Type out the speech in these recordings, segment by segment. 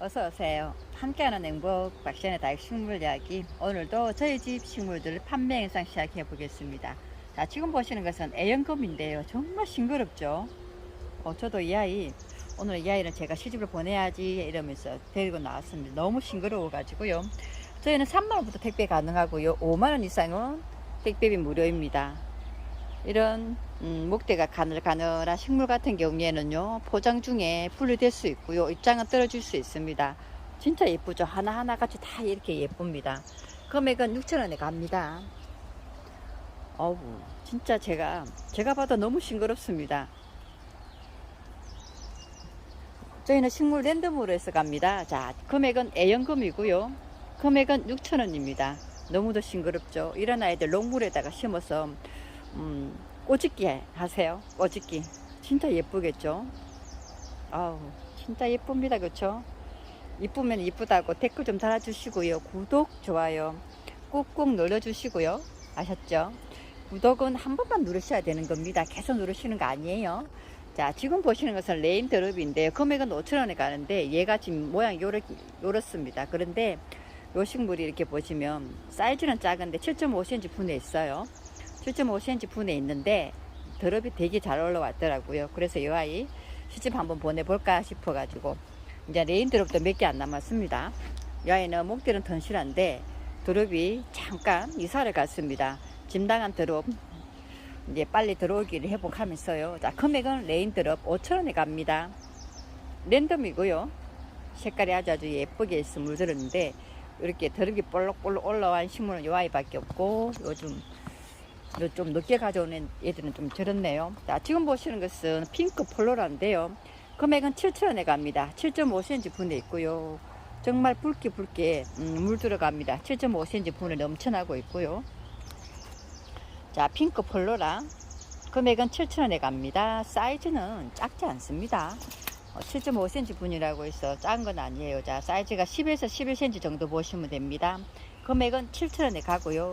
어서 오세요. 함께하는 행복 박신의 다육 식물 이야기. 오늘도 저희 집 식물들 판매 영상 시작해 보겠습니다. 자, 지금 보시는 것은 애연금인데요. 정말 싱그럽죠. 어, 저도 이 아이 오늘 이 아이는 제가 시집을 보내야지 이러면서 데리고 나왔습니다. 너무 싱그러워 가지고요. 저희는 3만 원부터 택배 가능하고요. 5만 원 이상은 택배비 무료입니다. 이런 음, 목대가 가늘가늘한 식물 같은 경우에는요 포장 중에 분리될 수 있고요 입장은 떨어질 수 있습니다. 진짜 예쁘죠? 하나하나 같이 다 이렇게 예쁩니다. 금액은 6천원에 갑니다. 어우 진짜 제가 제가 봐도 너무 싱그럽습니다. 저희는 식물 랜덤으로 해서 갑니다. 자 금액은 A연금이고요. 금액은 6천원입니다. 너무도 싱그럽죠? 이런 아이들 녹물에다가 심어서 음, 꼬집기 하세요. 꼬집기. 진짜 예쁘겠죠? 아우, 진짜 예쁩니다. 그쵸? 이쁘면 이쁘다고 댓글 좀 달아주시고요. 구독, 좋아요 꾹꾹 눌러주시고요. 아셨죠? 구독은 한 번만 누르셔야 되는 겁니다. 계속 누르시는 거 아니에요. 자, 지금 보시는 것은 레인 드롭인데요. 금액은 5천원에 가는데 얘가 지금 모양이 요렇, 요렇습니다. 그런데 요 식물이 이렇게 보시면 사이즈는 작은데 7.5cm 분에 있어요. 7.5cm 분에 있는데 드롭이 되게 잘 올라왔더라고요. 그래서 이 아이 시집 한번 보내볼까 싶어가지고 이제 레인 드롭도 몇 개 안 남았습니다. 이 아이는 목대는 튼실한데 드롭이 잠깐 이사를 갔습니다. 짐당한 드롭 이제 빨리 들어오기를 회복하면서요. 자 금액은 레인 드롭 5천원에 갑니다. 랜덤이고요. 색깔이 아주 아주 예쁘게 물들었는데 이렇게 드롭이 볼록볼록 올라온 식물은 이 아이밖에 없고 요즘 좀 늦게 가져오는 애들은 좀 저렇네요. 자, 지금 보시는 것은 핑크 폴로라인데요. 금액은 7,000원에 갑니다. 7.5cm 분에 있고요. 정말 붉게 붉게 음, 물 들어갑니다. 7.5cm 분에 넘쳐나고 있고요. 자, 핑크 폴로라. 금액은 7,000원에 갑니다. 사이즈는 작지 않습니다. 어, 7.5cm 분이라고 해서 작은 건 아니에요. 자, 사이즈가 10에서 11cm 정도 보시면 됩니다. 금액은 7,000원에 가고요.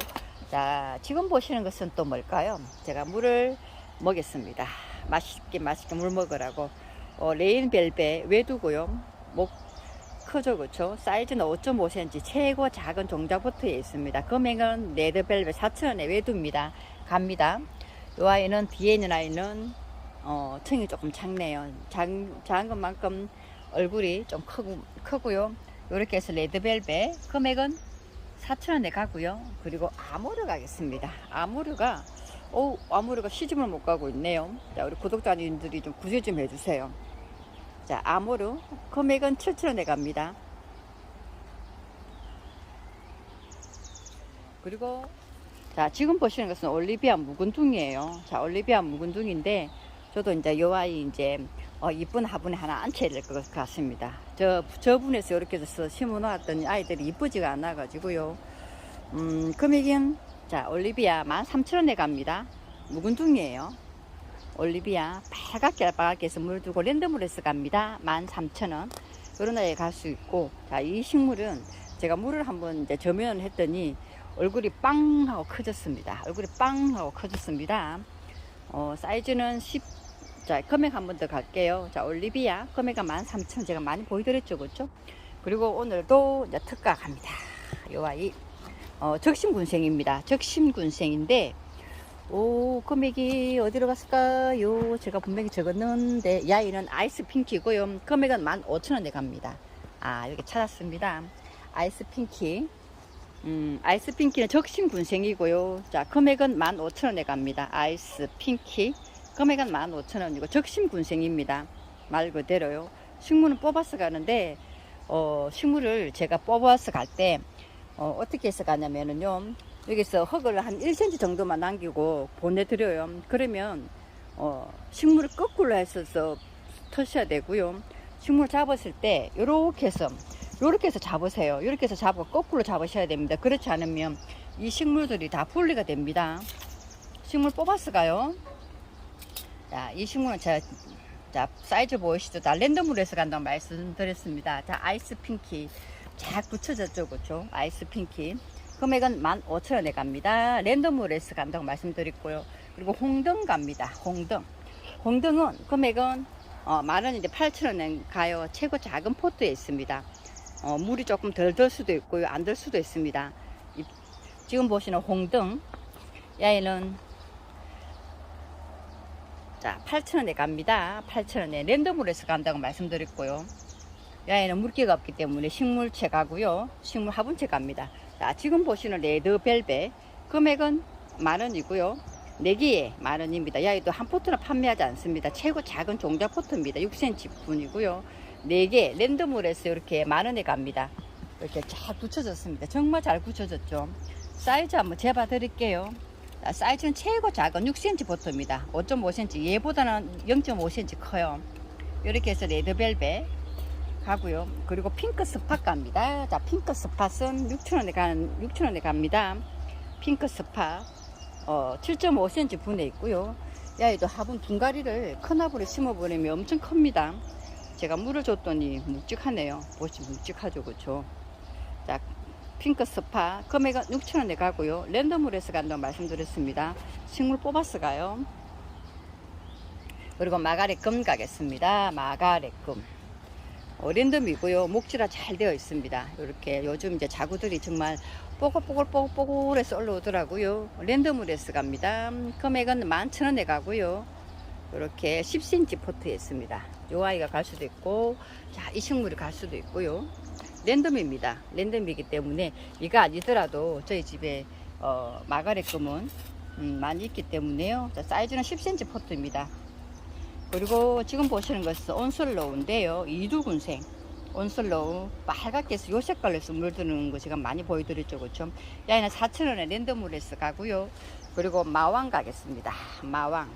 자, 지금 보시는 것은 또 뭘까요? 제가 물을 먹였습니다. 맛있게 맛있게 물 먹으라고. 어, 레인벨벳 외두고요. 목 크죠, 그쵸? 사이즈는 5.5cm, 최고 작은 종자부터에 있습니다. 금액은 레드벨벳 4,000원에 외두입니다. 갑니다. 이 아이는 뒤에 있는 아이는 어, 층이 조금 작네요. 작, 작은 것만큼 얼굴이 좀 크고, 크고요. 이렇게 해서 레드벨벳 금액은 4천원에 가고요. 그리고 아모르 가겠습니다. 아모르가 오 아모르가 시집을 못 가고 있네요. 자 우리 구독자님들이 좀 구제 좀 해주세요. 자 아모르 금액은 7천원에 갑니다. 그리고 자 지금 보시는 것은 올리비아 묵은둥이에요. 자 올리비아 묵은둥인데 저도 이제 요 아이 이제 어, 이쁜 화분에 하나 앉혀야 될 것 같습니다. 저, 저분에서 이렇게 해서 심어 놓았더니 아이들이 이쁘지가 않아가지고요. 음, 금액은, 자, 올리비아 13,000원에 갑니다. 묵은둥이에요. 올리비아 빨갛게 빨갛게 해서 물 두고 랜덤으로 해서 갑니다. 13,000원. 그런 아이에 갈수 있고, 자, 이 식물은 제가 물을 한번 이제 저면을 했더니 얼굴이 빵 하고 커졌습니다. 얼굴이 빵 하고 커졌습니다. 어, 사이즈는 10, 자, 금액 한 번 더 갈게요. 자, 올리비아. 금액은 13,000원. 제가 많이 보여드렸죠. 그죠? 그리고 오늘도 이제 특가 갑니다. 요 아이. 어, 적심군생입니다. 적심군생인데, 오, 금액이 어디로 갔을까요? 제가 분명히 적었는데, 이 아이는 아이스 핑키고요. 금액은 15,000원에 갑니다. 아, 여기 찾았습니다. 아이스 핑키. 음, 아이스 핑키는 적심군생이고요. 자, 금액은 15,000원에 갑니다. 아이스 핑키. 금액은 15,000원이고 적심군생입니다. 말 그대로요. 식물은 뽑아서 가는데 어, 식물을 제가 뽑아서 갈 때 어, 떻게 해서 가냐면은요. 여기서 흙을 한 1cm 정도만 남기고 보내드려요. 그러면 어, 식물을 거꾸로 해서 터셔야 되고요. 식물 잡았을 때 요렇게 해서 요렇게 해서 잡으세요. 요렇게 해서 잡고 거꾸로 잡으셔야 됩니다. 그렇지 않으면 이 식물들이 다 분리가 됩니다. 식물 뽑아서 가요. 자, 이 식물은 제가 자, 사이즈 보이시죠? 다 랜덤으로 해서 간다고 말씀드렸습니다. 자, 아이스 핑키. 잘 붙여졌죠, 그죠? 아이스 핑키. 금액은 15,000원에 갑니다. 랜덤으로 해서 간다고 말씀드렸고요. 그리고 홍등 갑니다. 홍등. 홍등은 금액은 어, 만원인데 8,000원에 가요. 최고 작은 포트에 있습니다. 어, 물이 조금 덜 들 수도 있고요. 안 들 수도 있습니다. 이- 지금 보시는 홍등. 야이는 자, 8,000원에 갑니다. 8,000원에 랜덤으로 해서 간다고 말씀드렸고요. 야에는 물기가 없기 때문에 식물채 가고요. 식물 화분채 갑니다. 자, 지금 보시는 레드벨벳 금액은 만 원이고요. 4개에 만 원입니다. 야에도 한 포트나 판매하지 않습니다. 최고 작은 종자 포트입니다. 6cm 분이고요. 4개 랜덤으로 해서 이렇게 만 원에 갑니다. 이렇게 잘 붙여졌습니다. 정말 잘 붙여졌죠. 사이즈 한번 재봐 드릴게요. 자, 사이즈는 최고 작은 6cm 보트입니다. 5.5cm 얘보다는 0.5cm 커요. 이렇게 해서 레드벨벳 가고요. 그리고 핑크 스팟 갑니다. 자, 핑크 스팟은 6,000원에 가는 6,000원에 갑니다. 핑크 스팟 어, 7.5cm 분에 있고요. 야이도 화분 둥가리를 큰 화분에 심어버리면 엄청 큽니다. 제가 물을 줬더니 묵직하네요. 보시 묵직하죠, 그렇죠? 자, 핑크 스파 금액은 6,000원에 가고요. 랜덤으로 해서 간다고 말씀드렸습니다. 식물 뽑아서 가요. 그리고 마가렛 금 가겠습니다. 마가렛 금. 어, 랜덤이고요. 목지라 잘 되어 있습니다. 이렇게 요즘 이제 자구들이 정말 뽀글뽀글뽀글뽀글해서 올라오더라고요. 랜덤으로 해서 갑니다. 금액은 11,000원에 가고요. 이렇게 10cm 포트에 있습니다. 요 아이가 갈 수도 있고, 자, 이 식물이 갈 수도 있고요. 랜덤입니다. 랜덤이기 때문에 이가 아니더라도 저희 집에 어, 마가렛 금은 음, 많이 있기 때문에요. 자, 사이즈는 10cm 포트입니다. 그리고 지금 보시는 것은 온슬로우인데요. 이두군생. 온슬로우 빨갛게 해서 요 색깔로 해서 물드는 거 제가 많이 보여드렸죠. 그렇죠? 야이는 4,000원에 랜덤으로 해서 가고요. 그리고 마왕 가겠습니다. 마왕.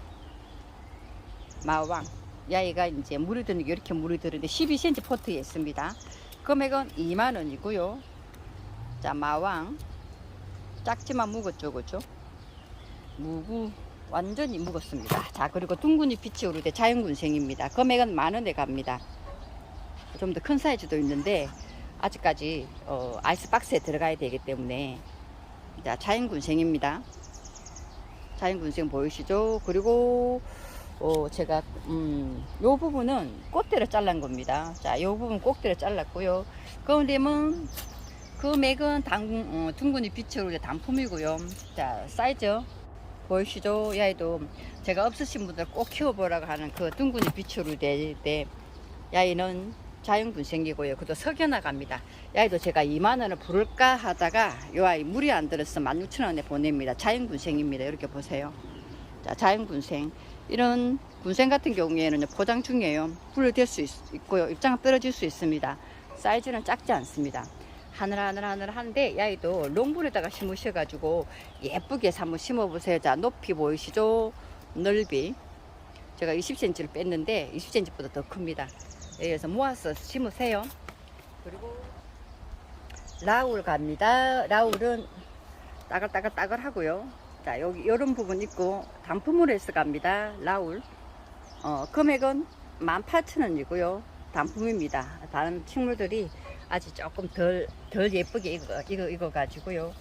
마왕. 야이가 이제 물이 드는 게 이렇게 물이 드는데 12cm 포트에 있습니다. 금액은 2만원이고요. 자, 마왕. 작지만 무겁죠. 그죠? 무구. 완전히 묵었습니다. 자, 그리고 둥근이 빛이 오르대 자연군생입니다. 금액은 만원에 갑니다. 좀 더 큰 사이즈도 있는데, 아직까지, 어, 아이스박스에 들어가야 되기 때문에, 자, 자연군생입니다. 자연군생 보이시죠? 그리고, 어, 제가, 음, 요 부분은 꽃대로 잘란 겁니다. 자, 요 부분 꼭대로 잘랐고요. 그런데면, 금액은 당, 어, 둥근이 오르대 단품이고요. 자, 사이즈. 보이시죠? 야이도 제가 없으신 분들 꼭 키워보라고 하는 그 둥근이 비추를 낼때 야이는 자연군생이고요. 그도 석연화 갑니다. 야이도 제가 2만원을 부를까 하다가 요 아이 물이 안 들어서 16,000원에 보냅니다. 자연군생입니다. 이렇게 보세요. 자, 자연군생. 이런 군생 같은 경우에는 포장 중이에요. 불을 댈 수 있고요. 입장 떨어질 수 있습니다. 사이즈는 작지 않습니다. 하늘하늘하늘한데 야이도 롱불에다가 심으셔가지고 예쁘게 한번 심어보세요. 자 높이 보이시죠? 넓이 제가 20cm를 뺐는데 20cm보다 더 큽니다. 그래서 모아서 심으세요. 그리고 라울 갑니다. 라울은 따글따글따글 하고요. 자 여기 이런 부분 있고 단품으로 해서 갑니다. 라울 어, 금액은 18,000원이고요. 단품입니다. 다른 식물들이 아직 조금 덜, 덜 예쁘게 익어, 익어, 익어 가지고요.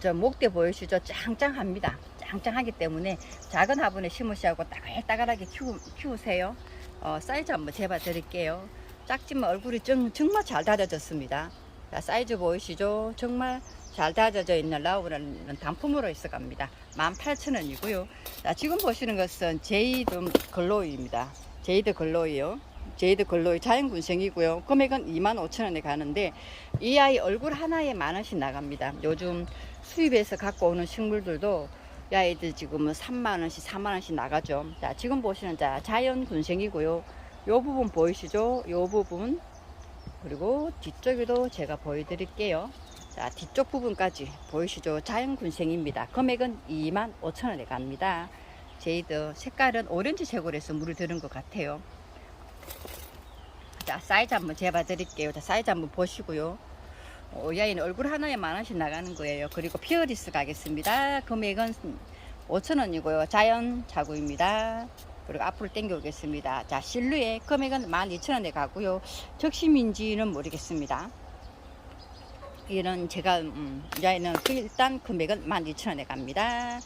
저 목대 보이시죠? 짱짱합니다. 짱짱하기 때문에 작은 화분에 심으시고 따글따글하게 키우, 키우세요. 어, 사이즈 한번 재봐 드릴게요. 작지만 얼굴이 정, 정말 잘 다져졌습니다. 자, 사이즈 보이시죠? 정말 잘 다져져 있는 라우라는 단품으로 있어 갑니다. 18,000원이고요. 자, 지금 보시는 것은 제이드 글로이입니다. 제이드 글로이요. 제이드 글로이 자연군생이고요. 금액은 25,000원에 가는데 이 아이 얼굴 하나에 만 원씩 나갑니다. 요즘 수입해서 갖고 오는 식물들도 이 아이들 지금은 3만 원씩, 4만 원씩 나가죠. 자, 지금 보시는 자 자연군생이고요. 요 부분 보이시죠? 요 부분 그리고 뒤쪽에도 제가 보여드릴게요. 자, 뒤쪽 부분까지 보이시죠? 자연군생입니다. 금액은 25,000원에 갑니다. 제이드 색깔은 오렌지 색으로 해서 물을 들은 것 같아요. 자, 사이즈 한번 재봐 드릴게요. 자, 사이즈 한번 보시고요. 어, 이 아이는 얼굴 하나에 만 원씩 나가는 거예요. 그리고 피어리스 가겠습니다. 금액은 5,000원이고요. 자연 자구입니다. 그리고 앞으로 당겨 오겠습니다. 자, 실루엣 금액은 12,000원에 가고요. 적심인지는 모르겠습니다. 이런 제가 음, 이 아이는 일단 금액은 12,000원에 갑니다.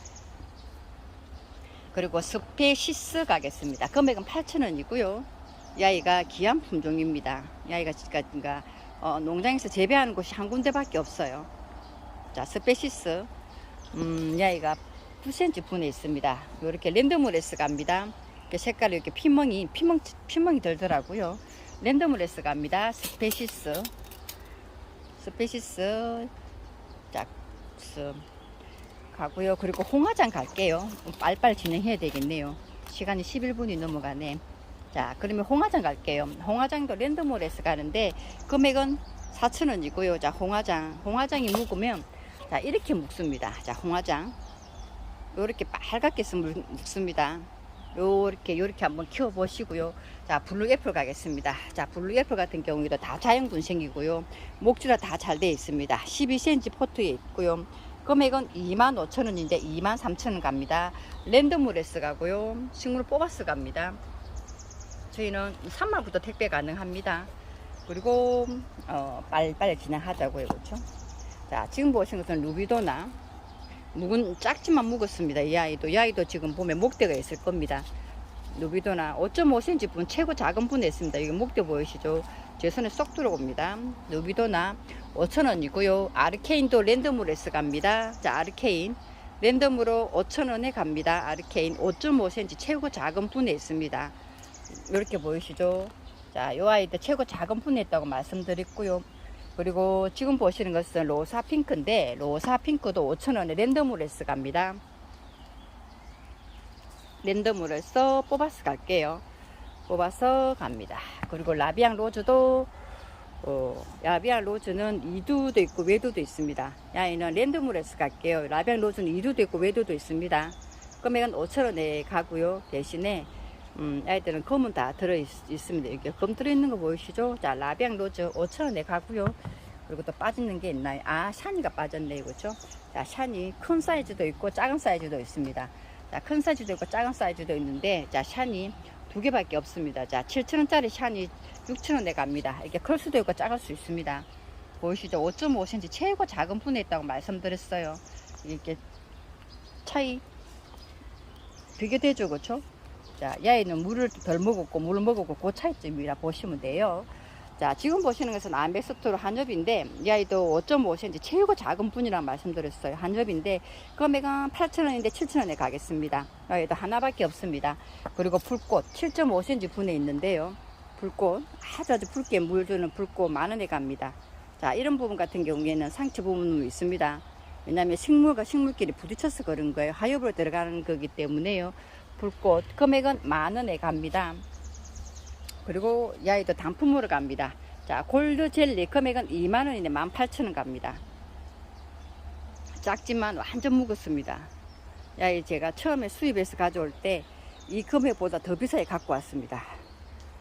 그리고 스페시스 가겠습니다. 금액은 8,000원이고요. 이 아이가 귀한 품종입니다. 이 아이가 그러니까 어, 농장에서 재배하는 곳이 한 군데밖에 없어요. 자, 스페시스. 음, 이 아이가 9cm 분에 있습니다. 이렇게 랜덤으레스 갑니다. 색깔이 이렇게 피멍이, 피멍, 피멍이 들더라고요. 랜덤으레스 갑니다. 스페시스. 스페시스. 짝스. 가고요. 그리고 홍화장 갈게요. 빨빨 진행해야 되겠네요. 시간이 11분이 넘어가네. 자, 그러면 홍화장 갈게요. 홍화장도 랜덤몰에서 가는데 금액은 4,000원이고요. 자, 홍화장. 홍화장이 묵으면 자, 이렇게 묵습니다. 자, 홍화장. 요렇게 빨갛게 묵습니다. 요렇게 요렇게 한번 키워 보시고요. 자, 블루 애플 가겠습니다. 자, 블루 애플 같은 경우에도 다 자연 분생이고요. 목줄화 다잘 되어 있습니다. 12cm 포트에 있고요. 금액은 25,000원인데 23,000원 갑니다. 랜덤우레스 가고요. 식물 뽑아스 갑니다. 저희는 3말부터 택배 가능합니다. 그리고 어, 빨리빨리 진행하자고요. 그렇죠? 자, 지금 보시는 것은 루비도나 묵은 작지만 묵었습니다. 이 아이도 이 아이도 지금 보면 목대가 있을 겁니다. 루비도나 5.5cm 분 최고 작은 분에 있습니다. 이게 목대 보이시죠? 제 손에 쏙 들어옵니다. 루비도나 5,000원이고요. 아르케인도 랜덤으로 갑니다. 자, 아르케인 랜덤으로 5,000원에 갑니다. 아르케인 5.5cm 최고 작은 분에 있습니다. 이렇게 보이시죠? 자, 요 아이도 최고 작은 분에 있다고 말씀드렸고요. 그리고 지금 보시는 것은 로사 핑크인데 로사 핑크도 5,000원에 랜덤으로 갑니다. 랜덤으로 해서 뽑아서 갈게요. 뽑아서 갑니다. 그리고 라비앙 로즈도 어, 라비앙 로즈는 이두도 있고 외두도 있습니다. 야이는 랜덤으로 해서 갈게요. 라비앙 로즈는 이두도 있고 외두도 있습니다. 금액은 5,000원에 가고요. 대신에 음, 아이들은 검은 다 들어 있, 습니다 이게 검 들어 있는 거 보이시죠? 자, 라비앙 로즈 5,000원에 가고요. 그리고 또 빠지는 게 있나요? 아, 샤니가 빠졌네요. 그렇죠? 자, 샤니 큰 사이즈도 있고 작은 사이즈도 있습니다. 자, 큰 사이즈도 있고 작은 사이즈도 있는데 자, 샤니 두 개밖에 없습니다. 자, 7,000원짜리 샤니 6,000원에 갑니다. 이게 클 수도 있고 작을 수 있습니다. 보이시죠? 5.5cm 최고 작은 분에 있다고 말씀드렸어요. 이렇게 차이 비교되죠, 그렇죠? 자, 야이는 물을 덜 먹었고 물을 먹었고 그 차이점이라 보시면 돼요. 자, 지금 보시는 것은 암베스토로 한 엽인데 야이도 5.5cm 최고 작은 분이라고 말씀드렸어요. 한 엽인데 금액은 8,000원인데 7,000원에 가겠습니다. 야이도 하나밖에 없습니다. 그리고 불꽃 7.5cm 분에 있는데요. 불꽃 아주 아주 붉게 물 주는 불꽃 만원에 갑니다. 자, 이런 부분 같은 경우에는 상처 부분이 있습니다. 왜냐하면 식물과 식물끼리 부딪혀서 그런 거예요. 하엽으로 들어가는 거기 때문에요. 불꽃 금액은 만 원에 갑니다. 그리고 이 아이도 단품으로 갑니다. 자, 골드 젤리 금액은 2만 원인데 18,000원 갑니다. 작지만 완전 무겁습니다. 이 아이 제가 처음에 수입해서 가져올 때 이 금액보다 더 비싸게 갖고 왔습니다.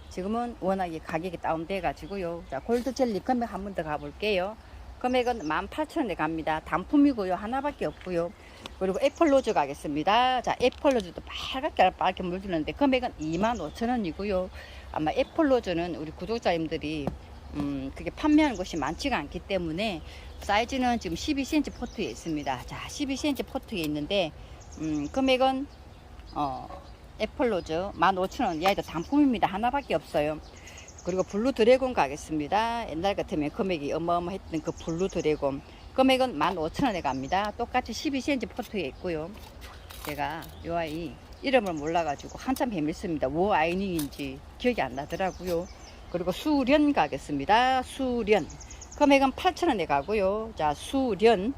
지금은 워낙에 가격이 다운돼 가지고요. 자, 골드 젤리 금액 한 번 더 가볼게요. 금액은 18,000원에 갑니다. 단품이고요. 하나밖에 없고요. 그리고 애플로즈 가겠습니다. 자, 애플로즈도 빨갛게 빨갛게 물드는데 금액은 25,000원이고요. 아마 애플로즈는 우리 구독자님들이 음, 그게 판매하는 곳이 많지가 않기 때문에 사이즈는 지금 12cm 포트에 있습니다. 자, 12cm 포트에 있는데 음, 금액은 어, 애플로즈 15,000원. 야이도 단품입니다. 하나밖에 없어요. 그리고 블루 드래곤 가겠습니다. 옛날 같으면 금액이 어마어마했던 그 블루 드래곤. 금액은 15,000원에 갑니다. 똑같이 12cm 포트에 있고요. 제가 요 아이 이름을 몰라가지고 한참 헤맸습니다. 뭐 아이닝인지 기억이 안 나더라고요. 그리고 수련 가겠습니다. 수련. 금액은 8,000원에 가고요. 자, 수련.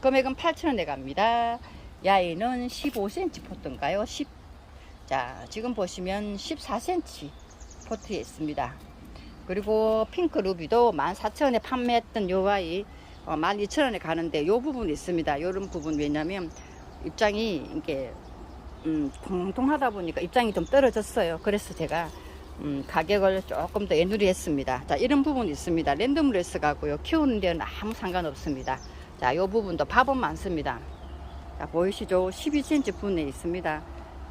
금액은 8,000원에 갑니다. 야이는 15cm 포트인가요? 10. 자, 지금 보시면 14cm 포트에 있습니다. 그리고 핑크 루비도 14,000원에 판매했던 요 아이 어, 12,000원에 가는데 요 부분이 있습니다. 요런 부분 왜냐면 입장이 이게 음, 통통하다 보니까 입장이 좀 떨어졌어요. 그래서 제가 음, 가격을 조금 더 애누리 했습니다. 자, 이런 부분이 있습니다. 랜덤 레스 가고요. 키우는 데는 아무 상관없습니다. 자, 요 부분도 밥은 많습니다. 자, 보이시죠? 12cm 분에 있습니다.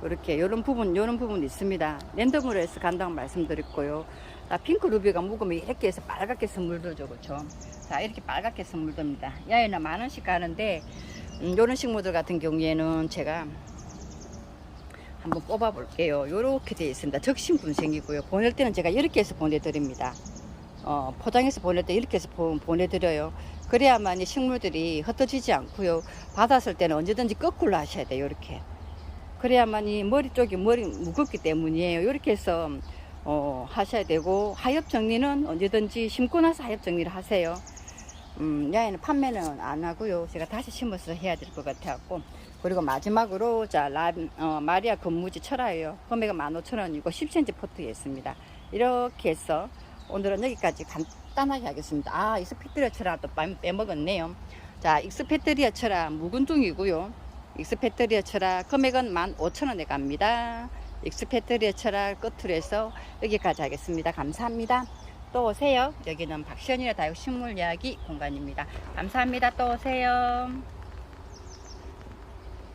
이렇게 이런 부분, 이런 부분 있습니다. 랜덤으로 해서 간다고 말씀드렸고요. 자, 핑크 루비가 묵으면 이렇게 해서 빨갛게 물들죠, 그렇죠? 자, 이렇게 빨갛게 해서 물듭니다. 야에는 만 원씩 가는데 음, 이런 식물들 같은 경우에는 제가 한번 뽑아 볼게요. 이렇게 되어 있습니다. 적심 분생이고요. 보낼 때는 제가 이렇게 해서 보내드립니다. 어, 포장해서 보낼 때 이렇게 해서 보, 보내드려요. 그래야만 이 식물들이 흩어지지 않고요. 받았을 때는 언제든지 거꾸로 하셔야 돼요. 이렇게. 그래야만 이 머리 쪽이 머리 무겁기 때문이에요. 이렇게 해서 어, 하셔야 되고 하엽 정리는 언제든지 심고 나서 하엽 정리를 하세요. 음, 야에는 판매는 안 하고요. 제가 다시 심어서 해야 될 것 같아갖고. 그리고 마지막으로 자 라, 어, 마리아 건무지 철화예요. 금액은 15,000원이고 10cm 포트에 있습니다. 이렇게 해서 오늘은 여기까지 간단하게 하겠습니다. 아, 익스페트리아 철화 또 빼- 빼먹었네요. 자, 익스페트리아 철화 묵은 둥이고요. 익스페트리아 철화 금액은 15,000원에 갑니다. 익스페트리아 철화 끝으로 해서 여기까지 하겠습니다. 감사합니다. 또 오세요. 여기는 박시연이의 다육 식물 이야기 공간입니다. 감사합니다. 또 오세요.